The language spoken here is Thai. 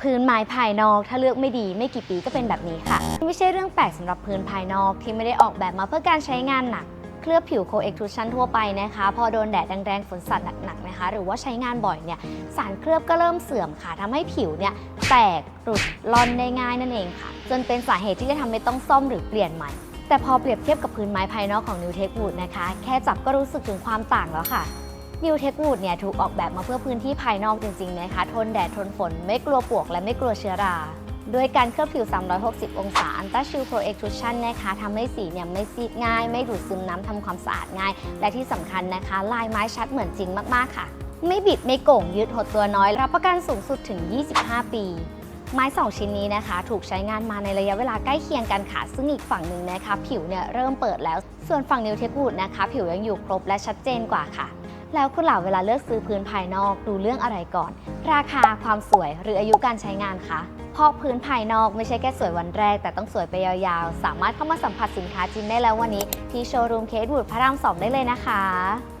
พื้นไม้ภายนอก ถ้าเลือกไม่ดีไม่กี่ปีก็เป็นแบบนี้ค่ะ ไม่ใช่เรื่องแปลกสำหรับพื้นภายนอกที่ไม่ได้ออกแบบมาเพื่อการใช้งานหนักเคลือบผิวโคเอ็กทรูชันทั่วไปนะคะ พอโดนแดดแรงๆฝนสัตว์หนักๆนะคะ หรือว่าใช้งานบ่อยเนี่ยสารเคลือบก็เริ่มเสื่อมค่ะทำให้ผิวเนี่ยแตกหลุดร่อนได้ง่ายนั่นเองค่ะ จนเป็นสาเหตุที่จะทำให้ต้องซ่อมหรือเปลี่ยนใหม่ แต่พอเปรียบเทียบกับพื้นไม้ภายนอกของ New Tech Wood นะคะ แค่จับก็รู้สึกถึงความต่างแล้วค่ะ New Tech Wood เนี่ยถูกออกแบบมาเพื่อพื้นที่ภายนอกจริงๆนะคะ ทนแดดทนฝน ไม่กลัวปวกและไม่กลัวเชื้อราด้วยการเคลือบผิว 360 องศา Ultra Shield Pro Extrusion นะคะทำให้สีเนี่ยไม่ซีดง่าย ไม่ดูดซึมน้ำทำความสะอาดง่าย และที่สำคัญนะคะ ลายไม้ชัดเหมือนจริงมากๆค่ะ ไม่บิดไม่โก่งยืดหดตัวน้อย รับประกันสูงสุดถึง 25 ปี ไม้ 2 ชิ้นนี้นะคะ ถูกใช้งานมาในระยะเวลาใกล้เคียงกันค่ะ ซึ่งอีกฝั่งหนึ่งนะคะ ผิวเนี่ยเริ่มเปิดแล้ว ส่วนฝั่งนิวเทควูดนะคะ ผิวยังอยู่ครบและชัดเจนกว่าค่ะ แล้วคุณเหล่าเวลาเลือกซื้อพื้นภายนอกดูเรื่องอะไรก่อน ราคาความสวยหรืออายุการใช้งานคะเพราะพื้นภายนอกไม่ใช่แค่สวยวันแรก แต่ต้องสวยไปยาวๆ สามารถเข้ามาสัมผัสสินค้าจริงได้แล้ววันนี้ ที่โชว์รูมเคสวูดพระรามสองได้เลยนะคะ